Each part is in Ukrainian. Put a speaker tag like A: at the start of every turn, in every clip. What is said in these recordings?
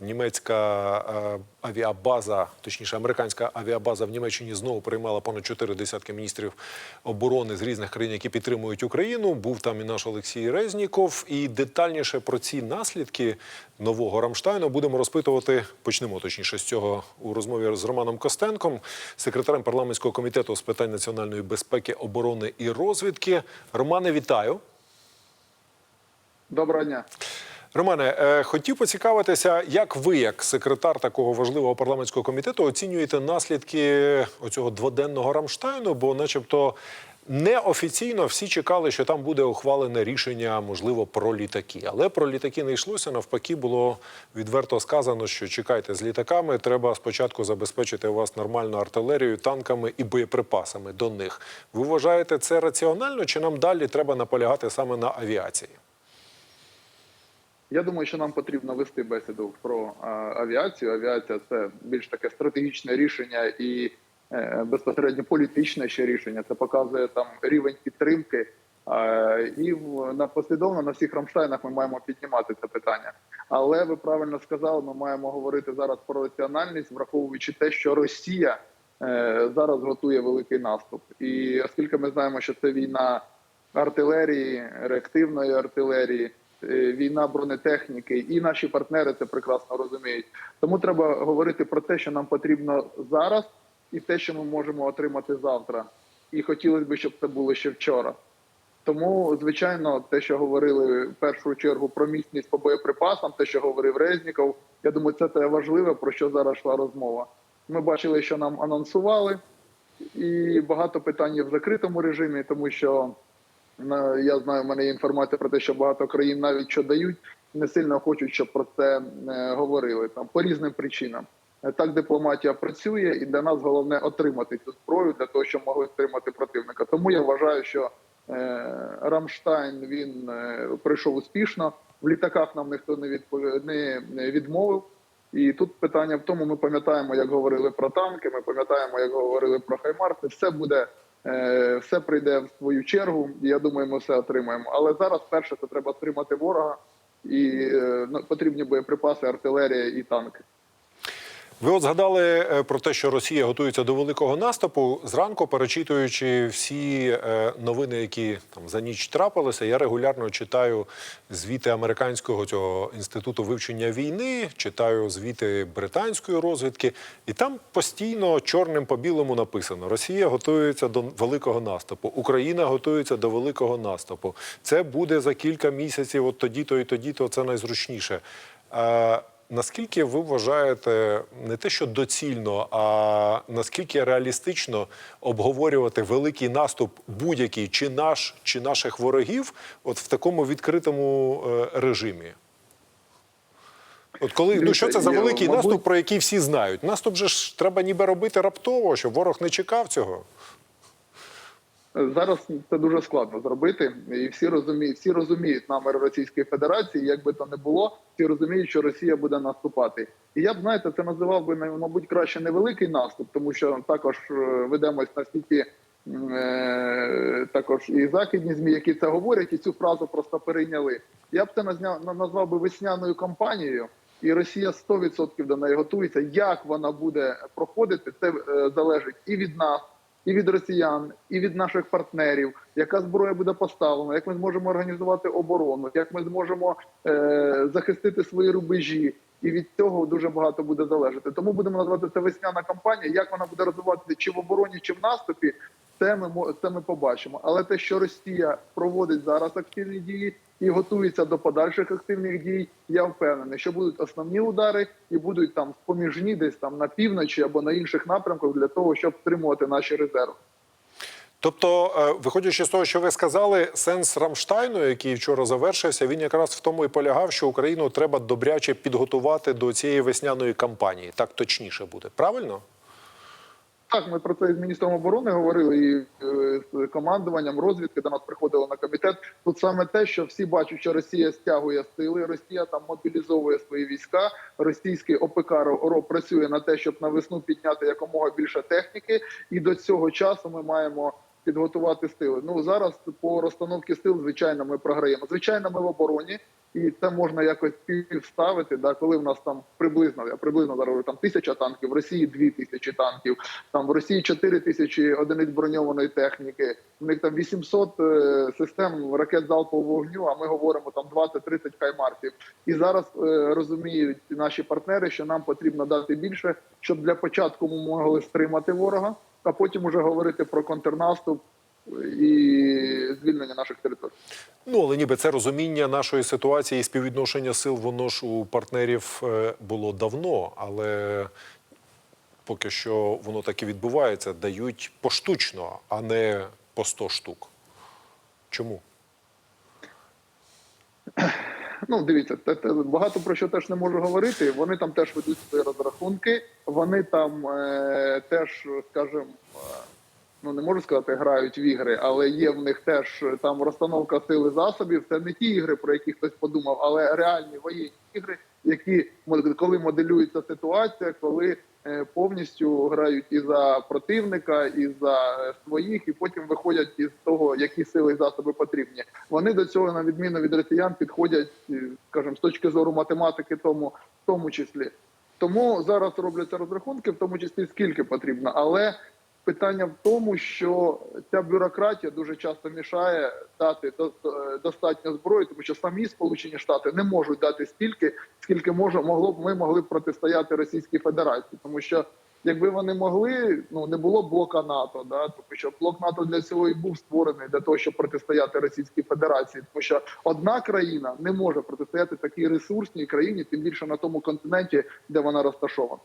A: Німецька е, авіабаза, точніше, американська авіабаза в Німеччині знову приймала понад чотири десятки міністрів оборони з різних країн, які підтримують Україну. Був там і наш Олексій Резніков. І детальніше про ці наслідки нового Рамштайну будемо розпитувати. Почнемо точніше з цього у розмові з Романом Костенком, секретарем парламентського комітету з питань національної безпеки, оборони і розвідки. Романе, вітаю.
B: Доброго дня.
A: Романе, е, хотів поцікавитися, як ви, як секретар такого важливого парламентського комітету, оцінюєте наслідки оцього дводенного Рамштайну, бо, начебто, неофіційно всі чекали, що там буде ухвалене рішення, можливо, про літаки. Але про літаки не йшлося. Навпаки, було відверто сказано, що чекайте з літаками. Треба спочатку забезпечити у вас нормальну артилерією, танками і боєприпасами до них. Ви вважаєте це раціонально, чи нам далі треба наполягати саме на авіації?
B: Я думаю, що нам потрібно вести бесіду про авіацію. Авіація це більш таке стратегічне рішення і е, безпосередньо політичне ще рішення. Це показує там рівень підтримки. І на послідовно на всіх Рамштайнах ми маємо піднімати це питання. Але ви правильно сказали, ми маємо говорити зараз про раціональність, враховуючи те, що Росія е, зараз готує великий наступ. І оскільки ми знаємо, що це війна артилерії, реактивної артилерії, е, війна бронетехніки, і наші партнери це прекрасно розуміють. Тому треба говорити про те, що нам потрібно зараз, і те, що ми можемо отримати завтра. І хотілося б, щоб це було ще вчора. Тому, звичайно, те, що говорили в першу чергу про міцність по боєприпасам, те, що говорив Резніков, я думаю, це те важливе, про що зараз йшла розмова. Ми бачили, що нам анонсували, і багато питань є в закритому режимі, тому що я знаю, в мене є інформація про те, що багато країн навіть що дають, не сильно хочуть, щоб про це говорили там по різним причинам. Е, Так дипломатія працює, і для нас головне отримати цю зброю для того, щоб могли стримати противника. Тому я вважаю, що е, Рамштайн він е, пройшов успішно. В літаках нам ніхто не не відмовив. І тут питання в тому: ми пам'ятаємо, як говорили про танки. Ми пам'ятаємо, як говорили про хаймарси. Все буде, все прийде в свою чергу. І я думаю, ми все отримаємо. Але зараз перше це треба стримати ворога, і е, ну, потрібні боєприпаси, артилерія і танки.
A: Ви от згадали е, про те, що Росія готується до великого наступу. Зранку, перечитуючи всі е, новини, які там за ніч трапилися, я регулярно читаю звіти американського цього інституту вивчення війни, читаю звіти британської розвідки, і там постійно чорним по білому написано: Росія готується до великого наступу, Україна готується до великого наступу. Це буде за кілька місяців. От тоді-то і тоді-то це найзручніше. Наскільки ви вважаєте не те, що доцільно, а наскільки реалістично обговорювати великий наступ будь-який чи наш, чи наших ворогів, от в такому відкритому е, режимі? От коли ну що це за великий
B: я, мабуть-
A: наступ, про який всі знають? Наступ же ж треба ніби робити раптово, щоб ворог не чекав цього.
B: Зараз це дуже складно зробити, і всі розуміють, всі розуміють намір Російської Федерації, як би то не було, всі розуміють, що Росія буде наступати. І я б знаєте, це називав би мабуть краще невеликий наступ, тому що також е, ведемось настільки е, також і західні змі, які це говорять, і цю фразу просто перейняли. Я б це назвав би весняною кампанією. І Росія 100% до неї готується. Як вона буде проходити, це е, залежить і від нас, і від росіян, і від наших партнерів, яка зброя буде поставлена, як ми зможемо організувати оборону, як ми зможемо е, захистити свої рубежі. І від цього дуже багато буде залежати. Тому будемо назвати це весняна кампанія. Як вона буде розвиватися чи в обороні, чи в наступі, це ми це ми побачимо. Але те, що Росія проводить зараз активні дії і готується до подальших активних дій, я впевнений, що будуть основні удари і будуть там споміжні, десь там на півночі або на інших напрямках для того, щоб стримувати наші резерви.
A: Тобто, е, виходячи з того, що ви сказали, сенс Рамштайну, який вчора завершився, він якраз в тому і полягав, що Україну треба добряче підготувати до цієї весняної кампанії. Так точніше буде, правильно?
B: Так, ми про це з міністром оборони говорили і е, з командуванням розвідки до нас приходило на комітет. Тут саме те, що всі бачать, що Росія стягує сили, Росія там мобілізовує свої війська. Російський ОПК РО працює на те, щоб на весну підняти якомога більше техніки, і до цього часу ми маємо. Підготувати сили. Ну зараз по розстановці сил, звичайно, ми програємо. Звичайно, ми в обороні, і це можна якось співставити. Да, коли в нас там приблизно, я приблизно зараз там тисяча танків, в Росії дві тисячі танків, там в Росії чотири тисячі одиниць броньованої техніки. В них там 800 е, систем ракет залпового вогню. А ми говоримо там 20-30 хаймарсів. І зараз е, розуміють наші партнери, що нам потрібно дати більше, щоб для початку ми могли стримати ворога, а потім уже говорити про контрнаступ і звільнення наших територій.
A: Ну, але ніби це розуміння нашої ситуації і співвідношення сил, воно ж у партнерів е, було давно, але поки що воно так і відбувається, дають поштучно, а не по 100 штук. Чому?
B: Ну, дивіться, те, те, багато про що теж не можу говорити. Вони там теж ведуть свої розрахунки. Вони там е, теж, скажімо, е, ну не можу сказати, грають в ігри, але є в них теж е, там розстановка сили засобів. Це не ті ігри, про які хтось подумав, але реальні воєнні ігри, які коли моделюється ситуація, коли е, повністю грають і за противника, і за е, своїх, і потім виходять із того, які сили і засоби потрібні. Вони до цього, на відміну від росіян, підходять, е, скажімо, з точки зору математики, тому в тому числі. Тому зараз робляться розрахунки, в тому числі скільки потрібно. Але питання в тому, що ця бюрократія дуже часто мішає дати до- до- достатньо зброї, тому що самі Сполучені Штати не можуть дати стільки, скільки може могло б ми могли протистояти Російській Федерації, тому що. Якби вони могли, ну не було блока НАТО, да тому що блок НАТО для цього і був створений для того, щоб протистояти Російській Федерації, тому що одна країна не може протистояти такій ресурсній країні, тим більше на тому континенті, де вона розташована.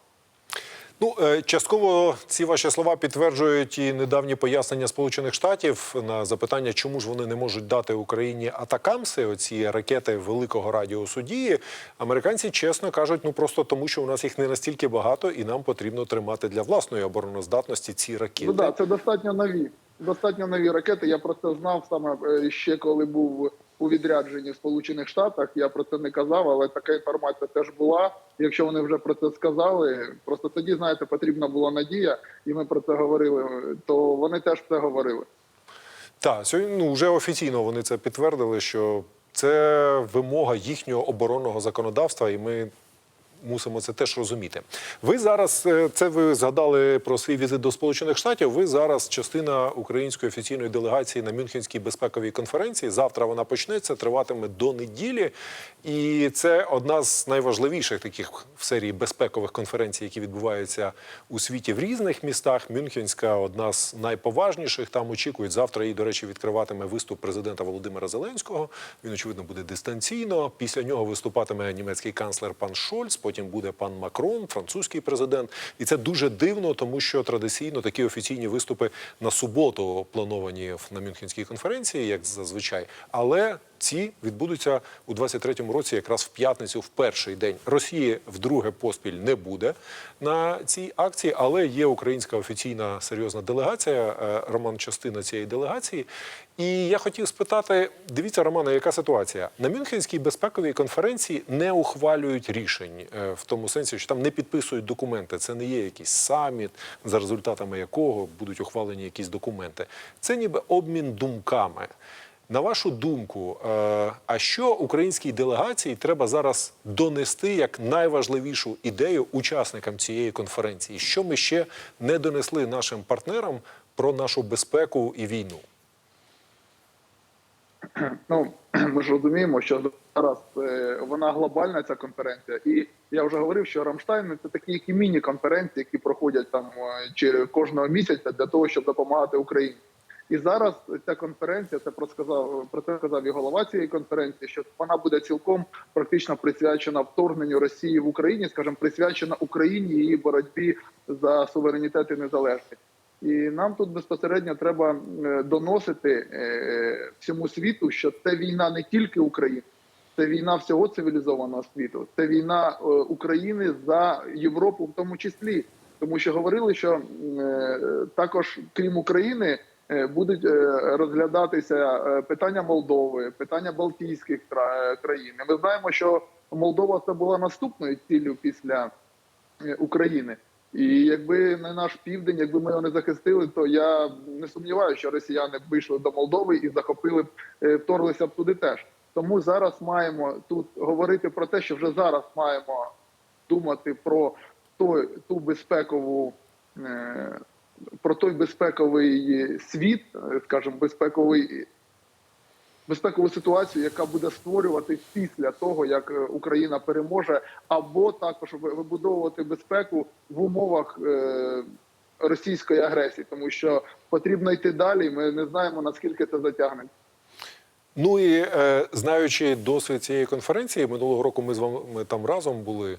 A: Ну, е, частково ці ваші слова підтверджують і недавні пояснення Сполучених Штатів на запитання, чому ж вони не можуть дати Україні атакамси, оці ракети великого радіусу дії. Американці чесно кажуть, ну просто тому, що у нас їх не настільки багато, і нам потрібно тримати для власної обороноздатності ці ракети.
B: Ну да, це достатньо нові. Достатньо нові ракети. Я про це знав саме е, ще коли був у відрядженні в Сполучених Штатах. Я про це не казав, але така інформація теж була. Якщо вони вже про це сказали, просто тоді знаєте, потрібна була надія, і ми про це говорили. То вони теж це говорили.
A: Так, сьогодні ну, вже офіційно вони це підтвердили, що це вимога їхнього оборонного законодавства, і ми мусимо це теж розуміти. Ви зараз е, це ви згадали про свій візит до Сполучених Штатів. Ви зараз частина української офіційної делегації на Мюнхенській безпековій конференції. Завтра вона почнеться, триватиме до неділі. І це одна з найважливіших таких в серії безпекових конференцій, які відбуваються у світі в різних містах. Мюнхенська одна з найповажніших. Там очікують завтра. Її, до речі, відкриватиме виступ президента Володимира Зеленського. Він очевидно буде дистанційно. Після нього виступатиме німецький канцлер пан Шольц. Потім буде пан Макрон, французький президент. І це дуже дивно, тому що традиційно такі офіційні виступи на суботу плановані на Мюнхенській конференції, як зазвичай. Але ці відбудуться у 23-му році, якраз в п'ятницю, в перший день. Росії вдруге поспіль не буде на цій акції, але є українська офіційна серйозна делегація. е, Роман частина цієї делегації. І я хотів спитати: дивіться, Романе, яка ситуація на Мюнхенській безпековій конференції не ухвалюють рішень е, в тому сенсі, що там не підписують документи. Це не є якийсь саміт, за результатами якого будуть ухвалені якісь документи. Це ніби обмін думками. На вашу думку, е, а що українській делегації треба зараз донести як найважливішу ідею учасникам цієї конференції? Що ми ще не донесли нашим партнерам про нашу безпеку і війну?
B: Ну ми ж розуміємо, що зараз е, вона глобальна ця конференція, і я вже говорив, що Рамштайн це такі які міні-конференції, які проходять там е, чи кожного місяця для того, щоб допомагати Україні. І зараз ця конференція це про сказав про це сказав і голова цієї конференції, що вона буде цілком практично присвячена вторгненню Росії в Україні, скажімо, присвячена Україні її боротьбі за суверенітет і незалежність. І нам тут безпосередньо треба е, доносити е, всьому світу, що це війна не тільки України, це війна всього цивілізованого світу, це війна е, України за Європу, в тому числі. тому що говорили, що також крім України. Е, Будуть е, розглядатися е, питання Молдови, питання Балтійських країн. Ми знаємо, що Молдова це була наступною ціллю після України. І якби не наш південь, якби ми його не захистили, то я не сумніваюся, що росіяни б вийшли до Молдови і захопили б, вторглися б туди теж. Тому зараз маємо тут говорити про те, що вже зараз маємо думати про той ту безпекову. Про той безпековий світ, скажімо, безпековий безпекову ситуацію, яка буде створювати після того, як Україна переможе, або також вибудовувати безпеку в умовах е, російської агресії, тому що потрібно йти далі. Ми не знаємо наскільки це затягне.
A: Ну і е, знаючи досвід цієї конференції, минулого року ми з вами там разом були.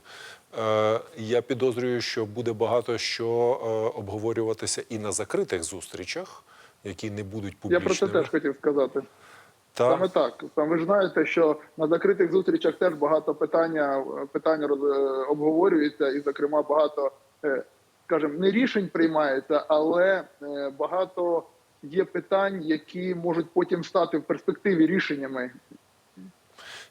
A: Е, я підозрюю, що буде багато що е, обговорюватися і на закритих зустрічах, які не будуть
B: Я про це теж хотів сказати.
A: Та,
B: Саме так. Саме ви ж знаєте, що на закритих зустрічах теж багато питання питання роз- е, обговорюється, і, зокрема, багато, е, скажімо, не рішень приймається, але е, багато є питань, які можуть потім стати в перспективі рішеннями.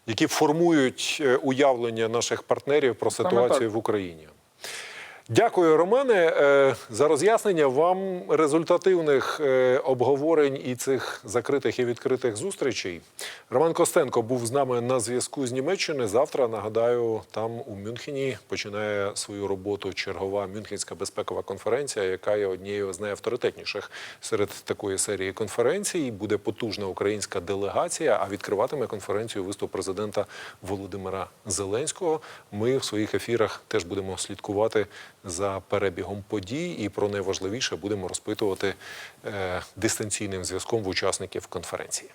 A: Які формують е, уявлення наших партнерів про ситуацію в Україні. Дякую, Романе, е, за роз'яснення. Вам результативних е, обговорень і цих закритих і відкритих зустрічей. Роман Костенко був з нами на зв'язку з Німеччини. Завтра нагадаю, там у Мюнхені починає свою роботу чергова Мюнхенська безпекова конференція, яка є однією з найавторитетніших серед такої серії конференцій. Буде потужна українська делегація. А відкриватиме конференцію виступ президента Володимира Зеленського. Ми в своїх ефірах теж будемо слідкувати за перебігом подій і про найважливіше будемо розпитувати е, дистанційним зв'язком в учасників конференції.